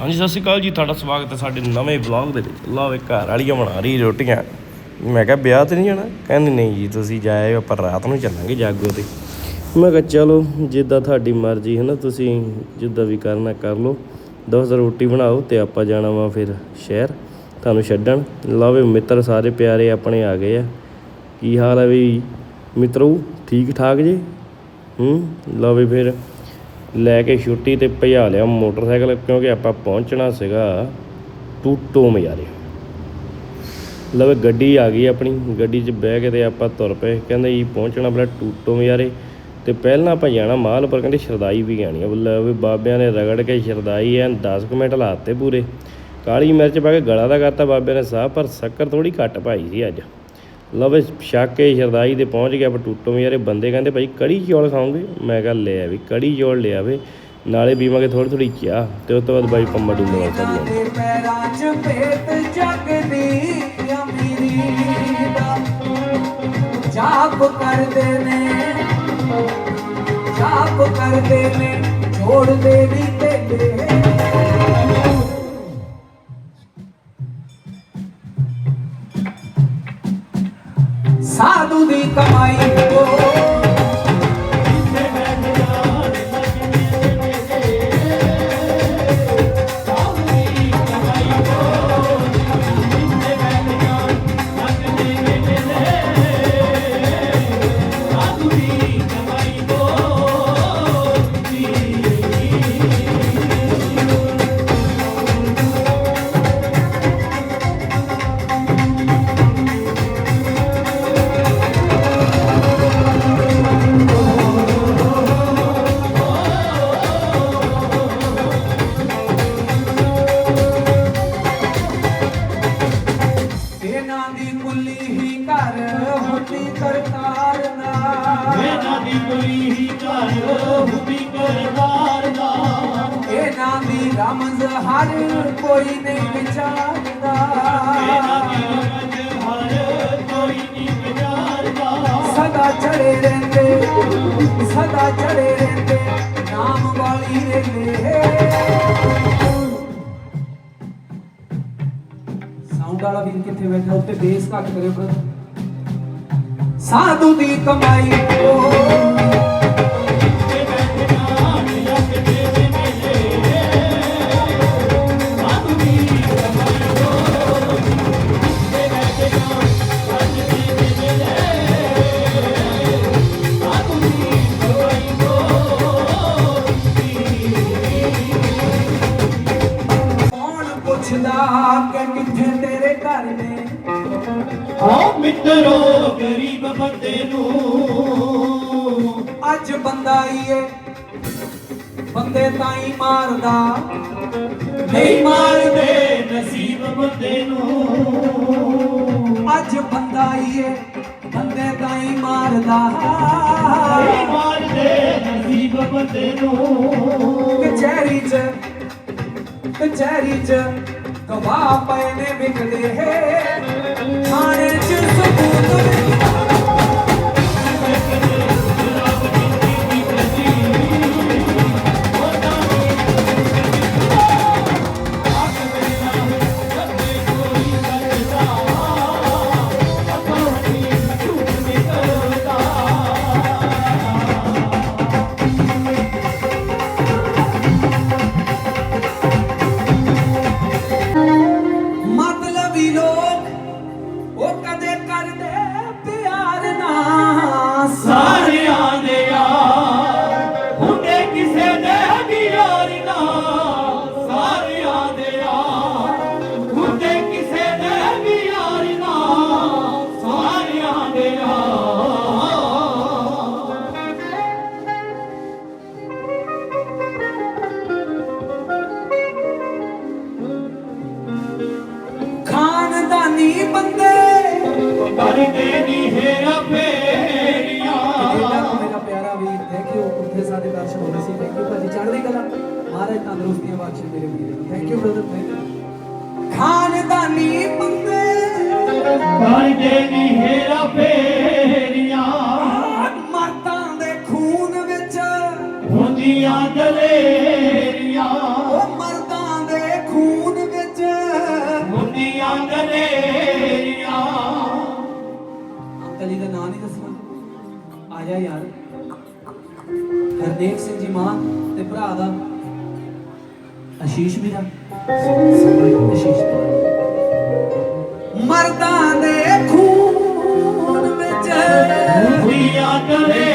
ਹਾਂਜੀ, ਸਤਿ ਸ਼੍ਰੀ ਅਕਾਲ ਜੀ। ਤੁਹਾਡਾ ਸਵਾਗਤ ਹੈ ਸਾਡੇ ਨਵੇਂ ਵਲੌਗ ਦੇ ਵਿੱਚ। ਲਓ ਇੱਕ ਘਰ ਵਾਲੀਆਂ ਬਣਾ ਰਹੀ ਰੋਟੀਆਂ। ਮੈਂ ਕਿਹਾ, ਵਿਆਹ ਤੇ ਨਹੀਂ ਜਾਣਾ? ਕਹਿੰਦੇ, ਨਹੀਂ ਜੀ, ਤੁਸੀਂ ਜਾਇਓ ਆਪਾਂ ਰਾਤ ਨੂੰ ਚੱਲਾਂਗੇ ਜਾਗੋ ਤੇ। ਮੈਂ ਕਿਹਾ, ਚਲੋ, ਜਿੱਦਾਂ ਤੁਹਾਡੀ ਮਰਜ਼ੀ ਹੈ ਨਾ ਤੁਸੀਂ ਜਿੱਦਾਂ ਵੀ ਕਰਨਾ, ਕਰ ਲਓ। ਦੋਸਤ ਰੋਟੀ ਬਣਾਓ ਤੇ ਆਪਾਂ ਜਾਣਾ ਵਾ ਫਿਰ ਸ਼ਹਿਰ। ਤੁਹਾਨੂੰ ਛੱਡਣ। ਲਾਵੇ ਮਿੱਤਰ ਸਾਰੇ ਪਿਆਰੇ ਆਪਣੇ ਆ ਗਏ ਆ। ਕੀ ਹਾਲ ਹੈ ਵੀ, ਮਿੱਤਰੋ ਠੀਕ ਠਾਕ ਜੀ? ਹੂੰ? ਲਓ ਫਿਰ ਲੈ ਕੇ ਛੁੱਟੀ ਤੇ ਭਜਾ ਲਿਆ ਮੋਟਰਸਾਈਕਲ ਕਿਉਂਕਿ ਆਪਾਂ ਪਹੁੰਚਣਾ ਸੀਗਾ ਟੂਟੋ ਮਜਾਰੇ। ਲਵੇ ਗੱਡੀ ਆ ਗਈ ਆਪਣੀ, ਗੱਡੀ 'ਚ ਬਹਿ ਕੇ ਤੇ ਆਪਾਂ ਤੁਰ ਪਏ। ਕਹਿੰਦੇ ਜੀ ਪਹੁੰਚਣਾ ਬਲਾ ਟੂਟੋ ਮਜਾਰੇ ਤੇ ਪਹਿਲਾਂ ਆਪਾਂ ਜਾਣਾ ਮਾਲ ਪਰ, ਕਹਿੰਦੇ ਸ਼ਰਦਾਈ ਵੀ ਜਾਣੀ ਆ। ਬੋਲੇ ਬਾਬਿਆਂ ਨੇ ਰਗੜ ਕੇ ਸ਼ਰਦਾਈ ਐ 10 ਕੁ ਮਿੰਟ ਲਾਤੇ ਪੂਰੇ। ਕਾਲੀ ਮਿਰਚ ਪਾ ਕੇ ਗਲਾ ਦਾ ਕਰਤਾ ਬਾਬਿਆਂ ਨੇ ਸਾਹ, ਪਰ ਸ਼ੱਕਰ ਥੋੜੀ ਘੱਟ ਪਾਈ ਸੀ ਅੱਜ। ਲਵੇ ਛੱਕ ਸ਼ਰਦਾਈ ਦੇ ਪਹੁੰਚ ਗਿਆ ਆਪਾਂ ਟੂਟੋ ਮਜਾਰੇ ਬੰਦੇ ਕਹਿੰਦੇ ਭਾਈ ਕੜੀ ਚੌਲ ਖਾਓਗੇ? ਮੈਂ ਕਿਹਾ ਲੈ ਵੀ ਕੜੀ ਚੌਲ ਲਿਆ ਲਿਆਵੇ ਨਾਲੇ ਪੀਵਾਂਗੇ ਥੋੜੀ ਥੋੜੀ ਚਾਹ ਤੇ ਉਸ ਤੋਂ ਬਾਅਦ ਬਾਈ ਪੰਮਾ ਡੁੱਲੇ ਵਾਲ ਚੱਲ ਦੇ ਪੈਰਾਂ 'ਚ ਭੇਤ ਜਗਦੀ ਅਮੀਰੀ ਦਾ। ਜਾਪ ਕਰਦੇ ਨੇ, ਜਾਪ ਕਰਦੇ ਨੇ ਜੋੜਦੇ ਵੀ ਤੇਲੇ ਸਾਧੂ ਦੀ ਕਮਾਈ ਕੋ ਇਹਨਾਂ ਦੀ ਹਰ ਕੋਈ ਨਹੀਂ ਵਿਚਾਰਦਾ। ਇਹਨਾਂ ਦੀ ਹਰ ਕੋਈ ਨਹੀਂ ਵਿਚਾਰਦਾ ਸਦਾ ਚੜੇ ਰਹਿੰਦੇ, ਸਦਾ ਚੜੇ ਰਹਿੰਦੇ, ਨਾਮ ਵਾਲੀ ਰਹਿੰਦੇ ਸਾਊਂਡ ਵਾਲਾ ਵੀ ਕਿੱਥੇ ਬੈਠਾ, ਉੱਤੇ ਬੇਸ ਘੱਟ ਕਰਿਓ ਬ੍ਰਦਰ ਸਾਧੂ ਦੀ ਕਮਾਈ। ਉਹ ਕਿ ਕਿੱਥੇ ਤੇਰੇ ਘਰ ਨੇ? ਆਓ ਮਿੱਤਰੋ ਗਰੀਬ ਬੰਦੇ ਨੂੰ। ਅੱਜ ਬੰਦਾ ਹੀ ਏ। ਬੰਦੇ ਤਾਂ ਹੀ ਮਾਰਦਾ। ਨਹੀਂ ਮਾਰਦੇ ਨਸੀਬ ਬੰਦੇ ਨੂੰ। ਅੱਜ ਬੰਦਾ ਹੀ ਏ। ਬੰਦੇ ਤਾਂ ਹੀ ਮਾਰਦਾ। ਨਹੀਂ ਮਾਰਦੇ ਨਸੀਬ ਬੰਦੇ ਨੂੰ। ਕਚਹਿਰੀ 'ਚ ਕਚਹਿਰੀ 'ਚ। ਗਵਾਹ ਪਏ ਨੇ ਵਿਕਦੇ ਥਾਣੇ 'ਚ ਸਬੂਤ ਸਾਡੇ ਦਰਸ਼ਨ ਹੋ ਰਹੇ ਸੀ। ਥੈਂਕ ਯੂ ਭਾਜੀ, ਚੜ੍ਹਦੀ ਕਲਾ। ਮਹਾਰਾਜ ਤੰਦਰੁਸਤੀਆਂ ਬਖਸ਼ੇ ਮੇਰੇ ਵੀਰ। Thank you brother Hardev Singh ji ਮਾਂ ਤੇ ਭਰਾ ਦਾ ਆਸ਼ੀਸ਼ ਵੀਰਾ ਆਸ਼ੀਸ਼ ਮਰਦਾਂ ਦੇ ਖੂਨ ਵਿੱਚ ਦੁਨੀਆ ਕਲੇਰੀਆਂ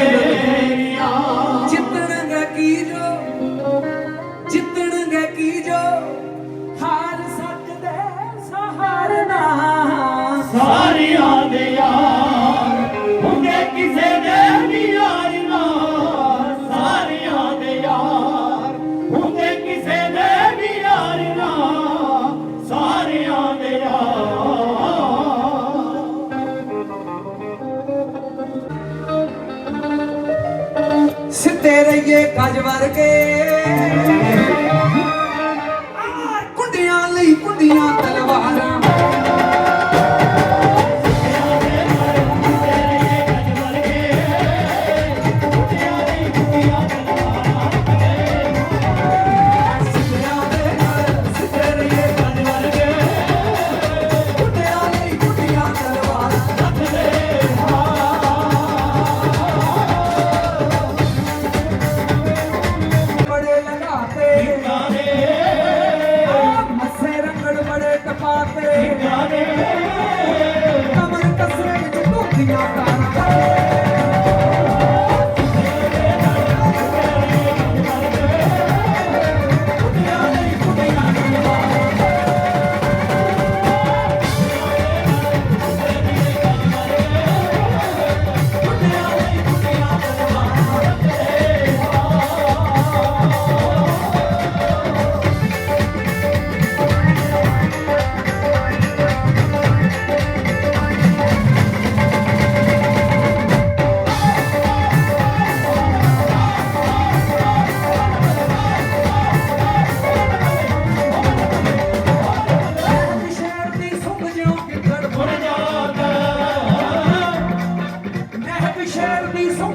ਸਿੱਧੇ ਰਹੀਏ ਗੱਜ ਵਰਗੇ ਆ ਕੁੰਡੀਆਂ ਲਈ ਕੁੰਡੀਆਂ ਤਲਵਾਰਾਂ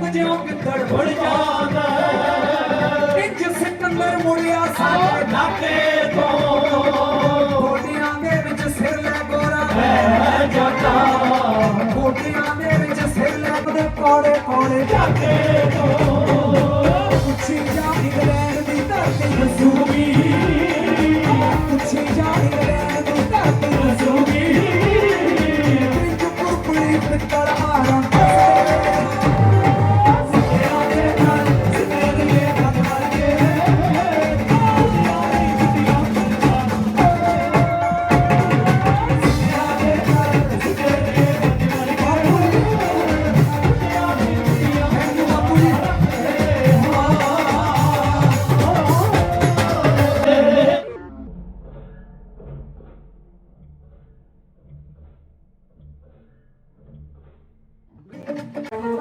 ਸੁੱਕ ਜਿਉਂ ਫੁਰ ਜਾਂਦਾ ਇੰਜ ਸਿਕੰਦਰ ਮੁੜਿਆ ਸਾਡੇ ਨਾਕੇ ਤੋਂ। ਗੋਡੀਆਂ ਦੇ ਵਿੱਚ ਸਿਰ ਲੈ ਗੋਰਾ ਮੈਂ ਜਾਂਦਾ। ਗੋਡੀਆਂ ਦੇ ਵਿੱਚ ਸਿਰ ਲੈ ਬਦੇ ਕੋੜੇ ਕੋੜੇ ਨਾਕੇ ਤੋਂ। ਪੁੱਛੀ ਜਾ ਇੰਗਲੈਂਡ ਦੀ ਧਰਤੀ ਰਸੂਗੀ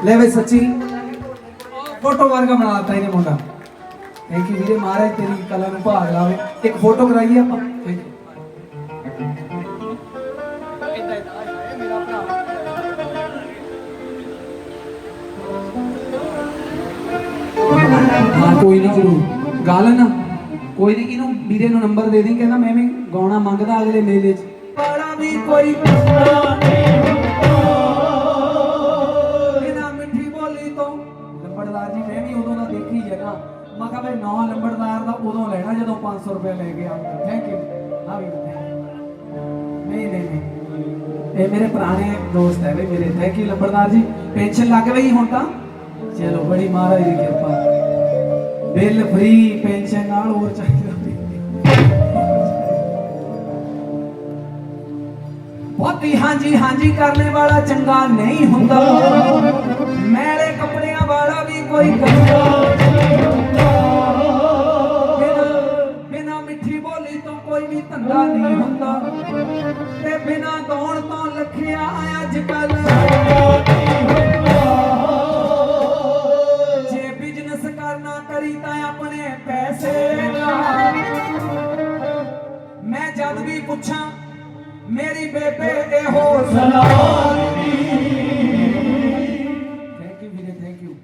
ਲੈ ਵੇ ਸੱਚੀ। ਫੋਟੋ ਵਰਗਾ ਬਣਾਤਾ ਇਹਨੇ ਮੁੰਡਾ। ਥੈਂਕ ਯੂ ਵੀਰੇ ਮਹਾਰਾਜ ਤੇਰੀ ਕਲਾ ਨੂੰ ਭਾਗ ਲਾਵੇ। ਇੱਕ ਫੋਟੋ ਕਰਾਈਏ ਆਪਾਂ। Thank you. ਹਾਂ, ਕੋਈ ਨਹੀਂ ਜਰੂਰ ਗਾ ਲੈਣਾ ਕੋਈ ਨਹੀਂ ਇਹਨੂੰ ਵੀਰੇ ਨੂੰ ਨੰਬਰ ਦੇ ਦੀ ਕਹਿੰਦਾ ਮੈਂ ਵੀ ਗਾਉਣਾ ਮੰਗਦਾ ਅਗਲੇ ਮੇਲੇ 'ਚ। ਬੜਾ ਵੀ ਕੋਈ ਬਿਨਾ ਇਹ ਮੇਰੇ ਪੁਰਾਣੇ ਦੋਸਤ ਹੈ ਵੀ ਮੇਰੇ ਥੈਂਕ ਯੂ ਲੰਬੜਦਾਰ ਜੀ। ਪੈਨਸ਼ਨ ਲੱਗ ਗਈ ਹੁਣ ਤਾਂ। ਚਲੋ ਬੜੀ ਮਹਾਰਾਜ ਦੀ ਕਿਰਪਾ। ਬਿੱਲ ਫ੍ਰੀ ਪੈਨਸ਼ਨ ਨਾਲ ਹੋਰ ਚਾਹੀਦਾ ਬਹੁਤੀ ਹਾਂਜੀ ਹਾਂਜੀ ਕਰਨੇ ਵਾਲਾ ਚੰਗਾ ਨਹੀਂ ਹੁੰਦਾ। ਮੈਲੇ ਕੱਪੜਿਆਂ ਵਾਲਾ ਵੀ ਕੋਈ ਗੰਦਾ ਧੰਦਾ ਨਹੀਂ ਹੁੰਦਾ। ਤੇ ਬਿਨਾਂ ਦੌੜ ਤੋਂ ਲਖਿਆ ਅੱਜ ਕੱਲ ਜੇ ਬਿਜ਼ਨਸ ਕਰਨਾ ਕਰੀ ਤਾਂ ਆਪਣੇ ਪੈਸੇ ਮੈਂ ਜਦ ਵੀ ਪੁੱਛਾਂ, ਮੇਰੀ ਬੇਬੇ ਇਹੋ ਸਲਾਮ ਥੈਂਕ ਯੂ ਵੀਰੇ ਥੈਂਕ ਯੂ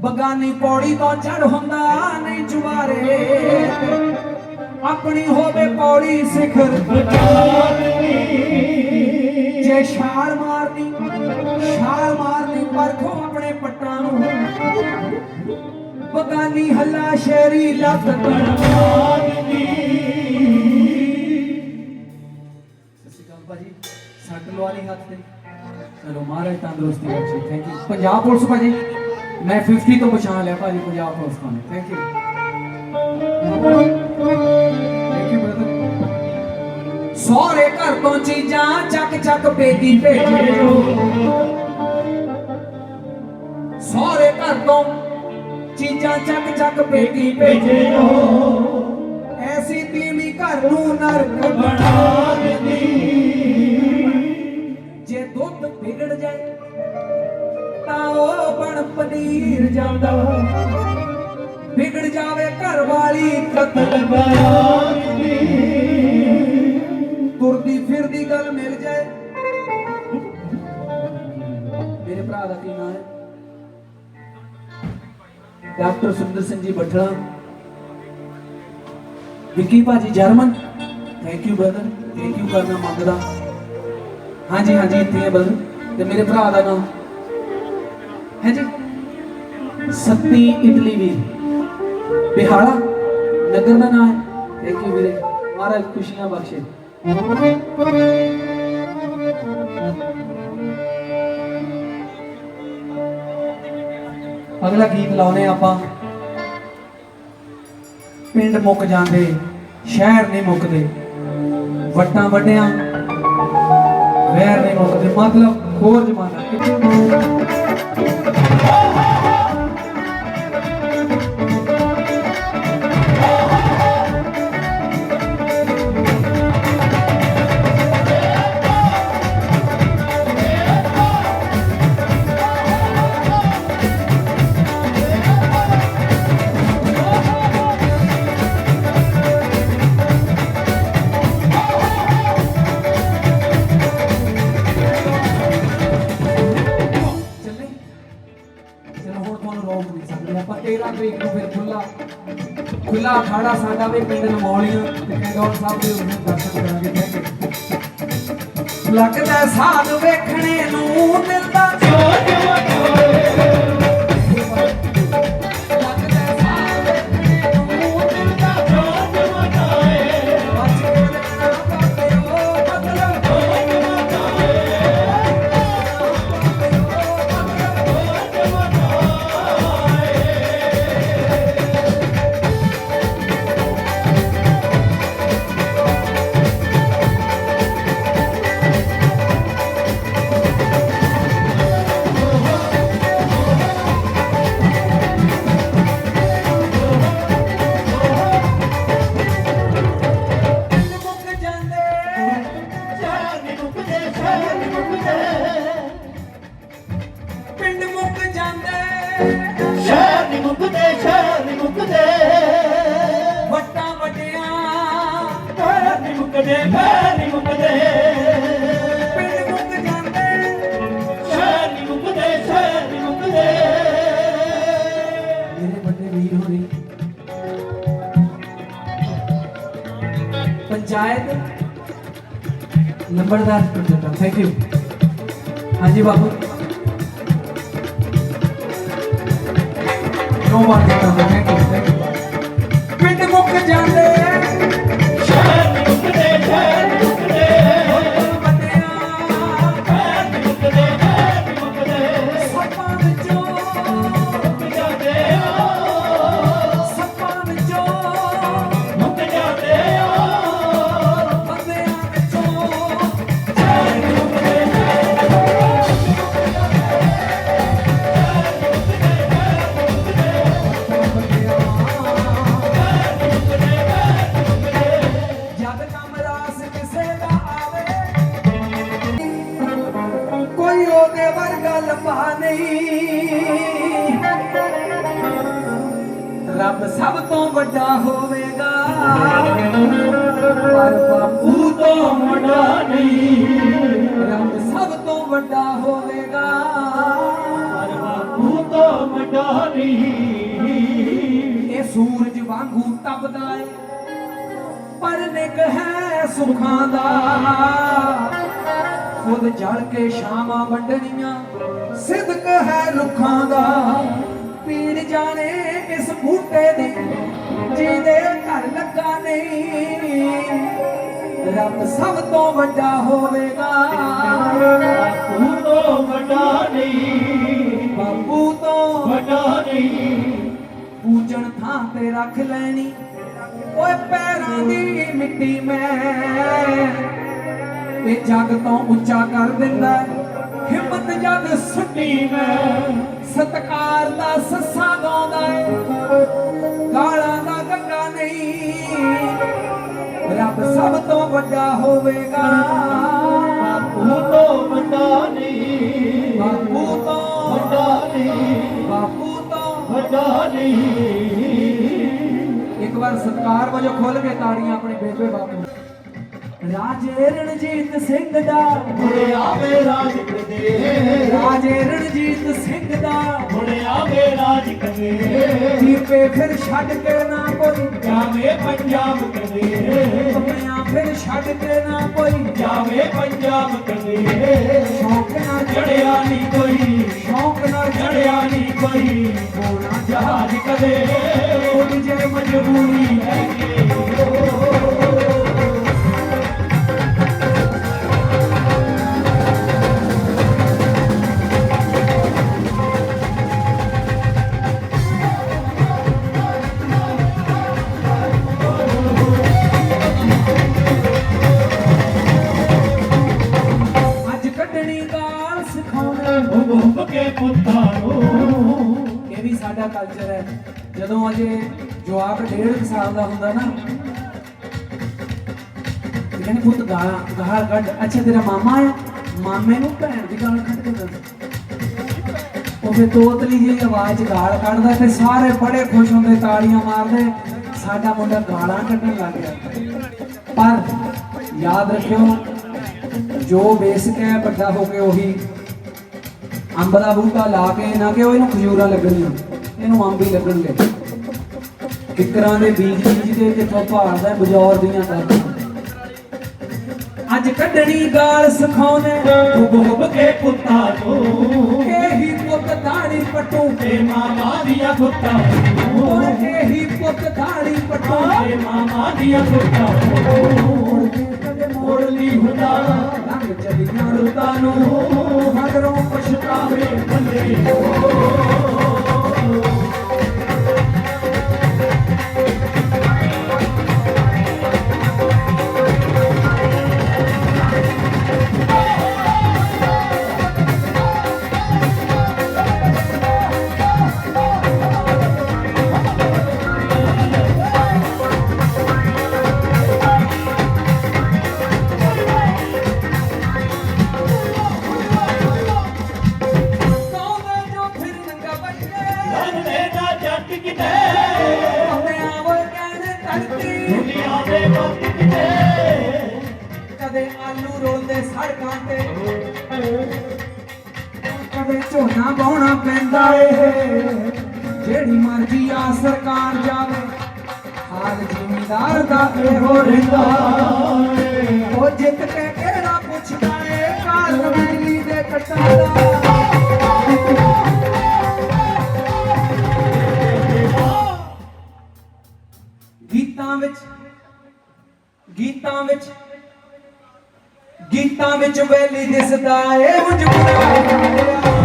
ਬਗਾਨੀ ਪੌੜੀ ਤੋਂ ਚੜ ਹੁੰਦਾ, ਨਹੀਂ ਚੁਬਾਰੇ ਆਪਣੀ ਹੋਵੇ ਪੌੜੀ ਸਿਖਰ ਜੇ ਛਾਲ ਮਾਰਨੀ ਛਾਲ ਮਾਰਨੀ, ਪਰਖੋ ਆਪਣੇ ਪੱਟਾਂ ਨੂੰ। ਬਗਾਨੀ ਹੱਲਾ ਸ਼ੇਰੀ ਲੱਤ ਬਰਬਾਦਗੀ ਸਤਿ ਸ਼੍ਰੀ ਅਕਾਲ ਭਾਜੀ, ਸੱਟ ਲਵਾ ਹੱਥ ਤੇ। ਚਲੋ ਮਹਾਰਾਜ ਤੰਦਰੁਸਤੀ ਬਖਸ਼ੇ ਥੈਂਕ ਯੂ ਪੰਜਾਬ ਪੁਲਿਸ ਭਾਜੀ, ਮੈਂ 50 ਤੋਂ ਪਛਾਣ ਲਿਆ ਭਾਜੀ ਪੰਜਾਬ ਪੁਲਿਸ ਤੋਂ ਥੈਂਕ ਯੂ ਸਹੁਰੇ ਘਰ ਤੋਂ ਚੀਜ਼ਾਂ ਚੱਕ ਚੱਕ ਪੇਟੀ ਭੇਜੇ। ਸਹੁਰੇ ਘਰ ਤੋਂ ਚੀਜ਼ਾਂ ਚੱਕ ਚੱਕ ਪੇਟੀ ਭੇਜੇ। ਐਸੀ ਤੀਵੀਂ ਘਰ ਨੂੰ ਨਰਕ ਬਣਾ ਦਿੰਦੀ। ਜੇ ਦੁੱਧ ਵਿਗੜ ਜਾਏ, ਤਾਂ ਉਹ ਬਣ ਪਨੀਰ ਜਾਂਦਾ। ਵਿਗੜ ਜਾਵੇ ਘਰ ਵਾਲੀ ਕਤਲ ਬਰਾਦਰੀ ਫਿਰ ਫਿਰਦੀ ਗੱਲ ਮਿਲ ਜਾਏ। ਮੇਰੇ ਭਰਾ ਦਾ ਕੀ ਨਾਮ ਹੈ? ਡਾਕਟਰ ਸੁੰਦਰ ਸਿੰਘ ਜੀ ਬਠੜਾ ਵਿੱਕੀ ਭਾਜੀ German. Thank you brother thank you ਕਰਨਾ ਮੰਗਦਾ। ਹਾਂਜੀ ਹਾਂਜੀ, ਇੱਥੇ ਹੈ ਬ੍ਰਦਰ ਤੇ ਮੇਰੇ ਭਰਾ ਦਾ ਨਾਮ ਹੈ ਜੀ? ਸੱਤੀ ਇਟਲੀ ਵੀ ਬਿਹਾੜਾ ਨਗਰ ਦਾ ਨਾਮ ਹੈ। ਥੈਂਕ ਯੂ ਵੀਰੇ। ਮਹਾਰਾਜ ਖੁਸ਼ੀਆਂ ਬਖਸ਼ੇ। ਅਗਲਾ ਗੀਤ ਲਾਉਨੇ ਆਪਾਂ। ਪਿੰਡ ਮੁੱਕ ਜਾਂਦੇ, ਸ਼ਹਿਰ ਨਹੀਂ ਮੁੱਕਦੇ। ਵੱਟਾਂ ਵੱਡਿਆਂ ਵੈਰ ਨਹੀਂ ਮੁੱਕਦੇ। ਮਤਲਬ ਹੋਰ ਜਮਾਨਾ। ਚੱਲੇ ਖੁੱਲਾ ਸਾਡਾ ਵੀ ਪਿੰਡ ਨਮੌਲੀਆਂ ਤੇ ਕੰਗੌਰ ਸਾਹਿਬ ਦੇ ਉਹਨੂੰ ਦਰਸ਼ਨ ਕਰਾਂਗੇ ਥੈਂਕ ਯੂ ਲੱਗਦਾ ਸਾਧ ਵੇਖਣੇ ਨੂੰ ਦਿਲ ਦਾ ਜੋਤ ਵਟੋਏ ਪੰਚਾਇਤ ਨੰਬਰਦਾਰ ਪ੍ਰੋਜੈਕਟ ਥੈਂਕ ਯੂ ਹਾਂਜੀ ਬਾਪੂ। No war thank thank you ਤਪਦਾ ਏ। ਪਰ ਨਿਕ ਹੈ ਸੁਖਾਂ ਦਾ। ਖੁਦ ਜਲ ਕੇ ਸ਼ਾਮਾਂ ਵੰਡਣੀਆਂ ਸਿਦਕ ਹੈ ਰੁੱਖਾਂ ਦਾ। ਪੀੜ ਜਾਣੇ ਇਸ ਬੂਟੇ ਦੀ ਜਿਹਦੇ ਘਰ ਲੱਗਾ ਨਹੀਂ। ਰੱਬ ਸਭ ਤੋਂ ਵੱਡਾ ਹੋਵੇਗਾ। ਤੂੰ ਤੋਂ ਵੱਡਾ ਨਹੀਂ। ਬਾਪੂ ਤੋਂ ਵੱਡਾ ਨਹੀਂ। ਪੂਜਣ ਥਾਂ ਤੇ ਰੱਖ ਲੈਣੀ। ਦੀ ਮਿੱਟੀ ਮੈਂ। ਇਹ ਜੱਗ ਤੋਂ ਉੱਚਾ ਕਰ ਦਿੰਦਾ। ਹਿੰਮਤ ਜਦ ਸੁੱਟੀ ਮੈਂ। ਸਤਕਾਰ ਦਾ ਸੱਸਾ ਗਾਉਂਦਾ ਹੈ। ਗਾਲਾਂ ਦਾ ਗੰਗਾ ਨਹੀਂ। ਰੱਬ ਸਭ ਤੋਂ ਵੱਡਾ ਹੋਵੇਗਾ। ਤੂੰ ਤੋਂ ਵੱਡਾ ਨਹੀਂ। ਬਾਪੂ ਤੋਂ ਵੱਡਾ ਨਹੀਂ। ਬਾਪੂ ਤੋਂ ਵੱਡਾ ਨਹੀਂ। ਇੱਕ ਵਾਰ ਸਤਕਾਰ ਵਜੋਂ ਖੋਲ ਕੇ ਤਾੜੀਆਂ ਆਪਣੇ ਬੇਬੇ ਬਾਪੂ ਰਾਜੇ ਰਣਜੀਤ ਸਿੰਘ ਦਾ ਮੁੜੇ ਆਵੇ ਰਾਜ ਕਦੇ। ਰਾਜੇ ਰਣਜੀਤ ਸਿੰਘ ਦਾ ਮੁੜੇ ਆਵੇ ਰਾਜ ਕਦੇ। ਦੀਪੇ ਫਿਰ ਛੱਡ ਕੇ ਨਾ ਕੋਈ ਜਾਵੇ ਪੰਜਾਬ ਕਦੇ। ਫਿਰ ਛੱਡ ਕੇ ਨਾ ਕੋਈ ਜਾਵੇ ਪੰਜਾਬ ਕਦੇ। ਸ਼ੌਕ ਨਾਲ ਚੜਿਆ ਨਹੀਂ ਕੋਈ। ਸ਼ੌਕ ਨਾਲ ਚੜਿਆ ਨਹੀਂ ਕੋਈ। ਹੋਣਾ ਜਹਾਜ਼ ਕਦੇ। ਕੋਈ ਜੇ ਮਜਬੂਰੀ ਹੈ। ਅੱਜ ਜਦੋਂ ਅਜੇ ਜਵਾਕ ਡੇਢ ਕੁ ਸਾਲ ਦਾ ਹੁੰਦਾ ਨਾ ਕਹਿੰਦੇ ਪੁੱਤ ਗਾਲਾਂ ਗਾਲ ਕੱਢ। ਅੱਛਾ, ਤੇਰਾ ਮਾਮਾ ਹੈ ਮਾਮੇ ਨੂੰ ਭੈਣ ਦੀ ਗਾਲ ਕੱਢ ਕੇ ਦੱਸ ਉਹ ਫਿਰ ਤੋਤਲੀ ਜਿਹੀ ਆਵਾਜ਼ ਗਾਲ ਕੱਢਦਾ ਤੇ ਸਾਰੇ ਬੜੇ ਖੁਸ਼ ਹੁੰਦੇ, ਤਾੜੀਆਂ ਮਾਰਦੇ। ਸਾਡਾ ਮੁੰਡਾ ਗਾਲਾਂ ਕੱਢਣ ਲੱਗ ਗਿਆ। ਪਰ ਯਾਦ ਰੱਖਿਓ, ਜੋ ਬੇਸਿਕ ਹੈ, ਵੱਡਾ ਹੋ ਕੇ ਉਹੀ। ਅੰਬ ਦਾ ਬੂਟਾ ਲਾ ਕੇ ਨਾ ਕਿ ਉਹ ਇਹਨੂੰ ਖਜੂਰਾਂ ਲੱਗਣੀਆਂ, ਇਹਨੂੰ ਅੰਬ ਹੀ ਲੱਗਣਗੇ। ਕਿਕਰਾਂ ਦੇ ਬੀਜ ਬੀਜ ਦੇ ਜਿੱਥੋਂ ਭਾਲਦਾ ਬਜੌਰ ਦੀਆਂ ਦਾਤਾਂ। ਅੱਜ ਕੱਢਣੀ ਗਾਲ ਸਿਖਾਉਣੇ ਹੁਬ ਹੁਬ ਕੇ ਪੁੱਤਾਂ ਨੂੰ। ਇਹੀ ਪੁੱਤ ਦਾੜੀ ਪਟੂ। ਤੇ ਮਾਮਾ ਦੀਆਂ ਪੁੱਤਾਂ ਨੂੰ। ਓਏ ਇਹੀ ਪੁੱਤ ਦਾੜੀ ਪਟੂ। ਤੇ ਮਾਮਾ ਦੀਆਂ ਪੁੱਤਾਂ ਨੂੰ। ਮੁੜ ਲਈ ਹੁੰਦਾ। ਲੰਘ ਚਲੀਆਂ ਰੁੱਤਾਂ ਨੂੰ। ਮਗਰੋਂ ਪਛਤਾਵੇ ਬੰਦੇ ਕੌਵੇ ਕਦੇ ਆਲੂ ਸੜਕਾਂ ਤੇ। ਕਦੇ ਝੋਨਾ ਬਾਉਣਾ ਪੈਂਦਾ ਏ। ਜਿਹੜੀ ਮਰਜ਼ੀ ਆ ਸਰਕਾਰ ਜਾਵੇ। ਹਾਲ ਜ਼ਿਮੀਂਦਾਰ ਦਾ ਇਹੋ ਰਹਿੰਦਾ ਉਹ ਜਿੱਤ ਕੇ ਕਿਹੜਾ ਪੁੱਛਦਾ ਏ? ਕਾਲ ਬਿਜਲੀ ਦੇ ਕੱਟਾਂ ਦਾ। ਗੀਤਾਂ ਵਿੱਚ ਗੀਤਾਂ ਵਿੱਚ ਗੀਤਾਂ ਵਿੱਚ ਵੈਲੀ ਦਿਸਦਾ ਏ ਉਂਝ ਬੁਰਾ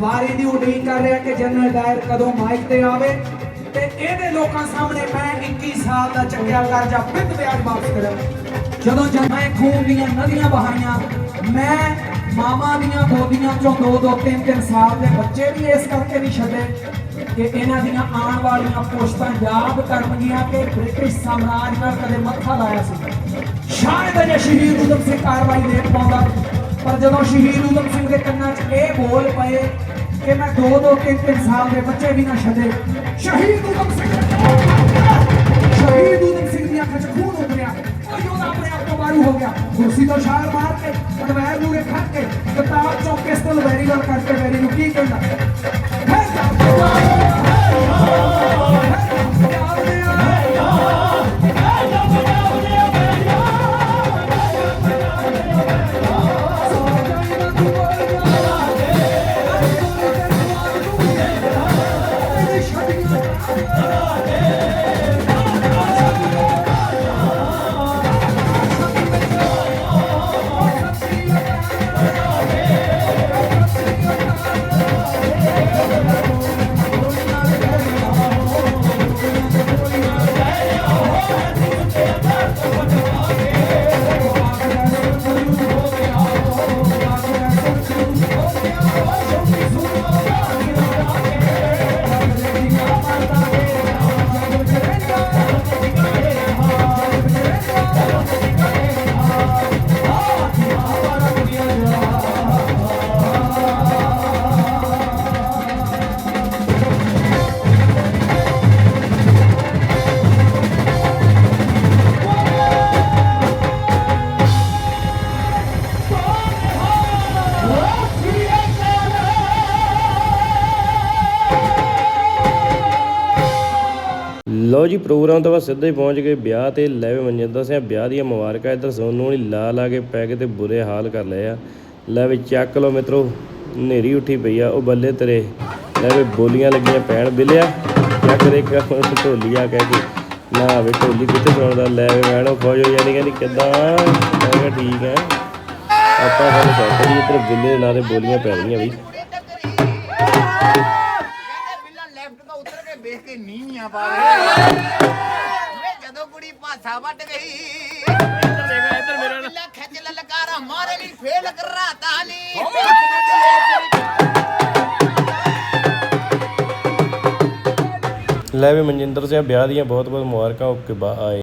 ਵਾਰੀ ਦੀ ਜਨਰਲ ਡਾਇਰ ਕਦੋਂ ਮਾਈਕ ਤੇ ਆਵੇ ਤੇ ਇਹਦੇ ਲੋਕਾਂ ਸਾਹਮਣੇ ਮੈਂ 21 ਸਾਲ ਦਾ ਚੱਕਿਆ ਕਰਜ਼ਾ ਫਿੱਟ ਵਿਆਜ ਵਾਪਸ ਕਰਾਂ। ਜਦੋਂ ਜਮਾਂ ਖੂਨ ਦੀਆਂ ਨਦੀਆਂ ਬਹਾਈਆਂ ਮੈਂ ਮਾਮਾ ਦੀਆਂ ਗੋਦੀਆਂ ਚੋਂ ਦੋ ਦੋ ਤਿੰਨ ਤਿੰਨ ਸਾਲ ਦੇ ਬੱਚੇ ਵੀ ਇਸ ਕਰਕੇ ਨਹੀਂ ਛੱਡੇ ਕਿ ਇਹਨਾਂ ਦੀਆਂ ਆਉਣ ਵਾਲੀਆਂ ਪੁਸ਼ਤਾਂ ਯਾਦ ਕਰਨਗੀਆਂ ਕਿ ਬ੍ਰਿਟਿਸ਼ ਸਾਮਰਾਜ ਨਾਲ ਕਦੇ ਮੱਥਾ ਲਾਇਆ ਸੀ। ਸ਼ਾਇਦ ਅਜੇ ਸ਼ਹੀਦ ਉਦਮ ਸਿੰਘ ਕਾਰਵਾਈ ਦੇਖ ਪਾਉਂਦਾ। ਪਰ ਜਦੋਂ ਸ਼ਹੀਦ ਉਦਮ ਸਿੰਘ ਦੇ ਕੰਨਾਂ 'ਚ ਇਹ ਬੋਲ ਪਏ ਕਿ ਮੈਂ ਦੋ ਦੋ ਤਿੰਨ ਤਿੰਨ ਸਾਲ ਦੇ ਬੱਚੇ ਵੀ ਨਾ ਛੱਡੇ, ਸ਼ਹੀਦ ਉਦਮ ਸਿੰਘ ਸ਼ਹੀਦ ਉਦਮ ਸਿੰਘ ਦੀਆਂ ਅੱਖਾਂ 'ਚ ਖੂਨ ਉਤਰਿਆ ਉਹ ਯੋਧਾ ਆਪਣੇ ਆਪ ਤੋਂ ਬਾਰੂ ਹੋ ਗਿਆ। ਕੁਰਸੀ ਤੋਂ ਛਾਲ ਮਾਰ ਕੇ ਪਟਵੈਰ ਨੂੰ ਰੱਖ ਕੇ, ਕਿਤਾਬ ਚੋਂ ਪਿਸਤਲ ਵੈਰੀ ਗੱਲ ਕਰਕੇ ਵੈਰੀ ਨੂੰ ਕੀ ਕਹਿੰਦਾ? ਪ੍ਰੋਗਰਾਮ ਤੋਂ ਬਾਅਦ ਸਿੱਧੇ ਹੀ ਪਹੁੰਚ ਗਏ। ਵਿਆਹ ਤੇ ਲੈ ਵੀ ਮਨਜਿੰਦਰ ਵਿਆਹ ਦੀਆਂ ਮੁਬਾਰਕਾਂ ਇੱਧਰ ਸੋਨੂੰ ਵਾਲੀ ਲਾ ਲਾ ਕੇ ਪੈ ਕੇ ਤੇ ਬੁਰੇ ਹਾਲ ਕਰ ਲਏ ਆ। ਲੈ ਵੀ ਚੱਕ ਲਓ ਮਿੱਤਰੋ, ਹਨੇਰੀ ਉੱਠੀ ਪਈ ਆ। ਉਹ ਬੱਲੇ ਤੇਰੇ, ਲੈ ਵੀ ਬੋਲੀਆਂ ਲੱਗੀਆਂ ਪੈਣ ਬਿਲਿਆ। ਚੱਕ ਦੇ ਇੱਕ ਢੋਲੀ ਆ ਕਹਿ ਕੇ। ਨਾ ਵੇ ਢੋਲੀ ਕਿੱਥੇ ਸੁਣਦਾ? ਲੈ ਵੀ ਮੈਡਮ ਖੋਜ ਹੋ ਕਹਿੰਦੀ, ਕਿੱਦਾਂ? ਮੈਂ ਕਿਹਾ, ਠੀਕ ਹੈ ਆਪਾਂ ਸਾਨੂੰ ਸੌਂਕ ਇੱਧਰ ਬਿੱਲੇ ਦੇ ਨਾਂ ਤੇ ਬੋਲੀਆਂ ਪੈ ਰਹੀਆਂ ਬਈ ਕਹਿੰਦੇ ਬਿੱਲਾ ਲੈਫਟ ਤੋਂ ਉਤਰ ਕੇ ਵੇਖ ਕੇ ਨੀਵੀਆਂ ਪਾ ਰਿਹਾ ਵੇ ਜਦੋਂ ਕੁੜੀ ਪਾਸਾ ਵੱਟ ਗਈ ਇੱਧਰ ਦੇਖ ਇੱਧਰ ਮੇਰਾ ਬਿੱਲਾ ਖਿੱਚ ਲਲਕਾਰਾ ਮਾਰੇ ਨਹੀਂ ਫੇਲ ਕਰਾਤਾ ਨਹੀਂ ਲੈ ਵੀ ਮਨਜਿੰਦਰ ਸਿੰਘ ਵਿਆਹ ਦੀਆਂ ਬਹੁਤ ਬਹੁਤ ਮੁਬਾਰਕਾਂ ਓਕੇ ਬਾਏ